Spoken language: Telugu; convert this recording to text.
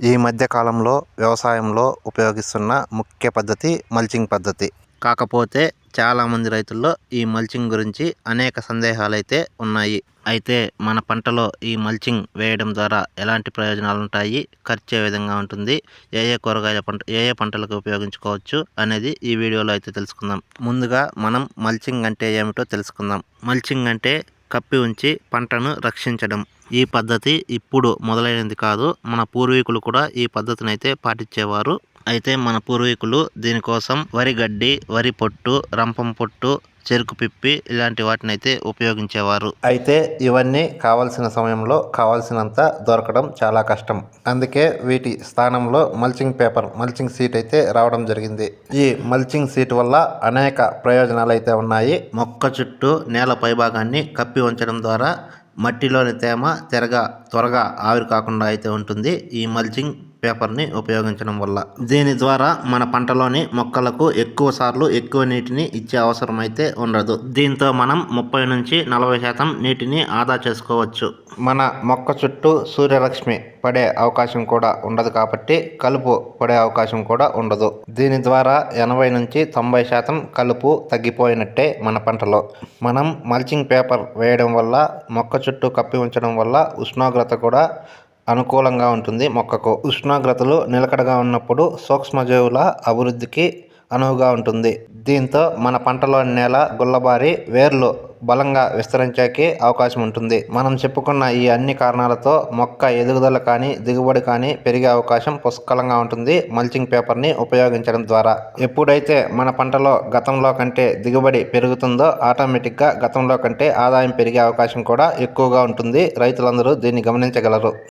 ఈ మధ్య కాలంలో వ్యవసాయంలో ఉపయోగిస్తున్న ముఖ్య పద్ధతి మల్చింగ్ పద్ధతి. కాకపోతే చాలామంది రైతుల్లో ఈ మల్చింగ్ గురించి అనేక సందేహాలు అయితే ఉన్నాయి. అయితే మన పంటలో ఈ మల్చింగ్ వేయడం ద్వారా ఎలాంటి ప్రయోజనాలు ఉంటాయి ఖర్చు ఏ విధంగా ఉంటుంది? ఏ ఏ కూరగాయల పంట ఏ ఏ పంటలకు ఉపయోగించుకోవచ్చు? అనేది ఈ వీడియోలో అయితే తెలుసుకుందాం. ముందుగా మనం మల్చింగ్ అంటే ఏమిటో తెలుసుకుందాం. మల్చింగ్ అంటే కప్పి ఉంచి పంటను రక్షించడం. ఈ పద్ధతి ఇప్పుడు మొదలైనది కాదు. మన పూర్వీకులు కూడా ఈ పద్ధతిని అయితే పాటించేవారు. అయితే మన పూర్వీకులు దీనికోసం వరి గడ్డి వరి పొట్టు రంపం పొట్టు చెరుకు పిప్పి ఇలాంటి వాటిని అయితే ఉపయోగించేవారు. అయితే ఇవన్నీ కావాల్సిన సమయంలో కావాల్సినంత దొరకడం చాలా కష్టం. అందుకే వీటి స్థానంలో మల్చింగ్ పేపర్ మల్చింగ్ సీట్ అయితే రావడం జరిగింది. ఈ మల్చింగ్ సీట్ వల్ల అనేక ప్రయోజనాలు అయితే ఉన్నాయి. మొక్క చుట్టూ నేల పైభాగాన్ని కప్పి ఉంచడం ద్వారా మట్టిలోని తేమ తెరగా త్వరగా ఆవిరి కాకుండా అయితే ఉంటుంది. ఈ మల్చింగ్ పేపర్ని ఉపయోగించడం వల్ల. దీని ద్వారా మన పంటలోని మొక్కలకు ఎక్కువ సార్లు ఎక్కువ నీటిని ఇచ్చే అవసరం అయితే ఉండదు. దీంతో మనం ముప్పై నుంచి నలభై శాతం నీటిని ఆదా చేసుకోవచ్చు. మన మొక్క చుట్టూ సూర్యరశ్మి పడే అవకాశం కూడా ఉండదు కాబట్టి కలుపు పడే అవకాశం కూడా ఉండదు. దీని ద్వారా ఎనభై నుంచి తొంభై శాతం కలుపు తగ్గిపోయినట్టే మన పంటలో. మనం మల్చింగ్ పేపర్ వేయడం వల్ల మొక్క చుట్టూ కప్పి ఉంచడం వల్ల ఉష్ణోగ్రత కూడా అనుకూలంగా ఉంటుంది. మొక్కకు ఉష్ణోగ్రతలు నిలకడగా ఉన్నప్పుడు సూక్ష్మజీవుల అభివృద్ధికి అనువుగా ఉంటుంది. దీంతో మన పంటలోని నేల గుల్లబారి వేర్లు బలంగా విస్తరించేకి అవకాశం ఉంటుంది. మనం చెప్పుకున్న ఈ అన్ని కారణాలతో మొక్క ఎదుగుదల కానీ దిగుబడి కానీ పెరిగే అవకాశం పుష్కలంగా ఉంటుంది. మల్చింగ్ పేపర్ని ఉపయోగించడం ద్వారా. ఎప్పుడైతే మన పంటలో గతంలో కంటే దిగుబడి పెరుగుతుందో ఆటోమేటిక్గా గతంలో కంటే ఆదాయం పెరిగే అవకాశం కూడా ఎక్కువగా ఉంటుంది. రైతులందరూ దీన్ని గమనించగలరు.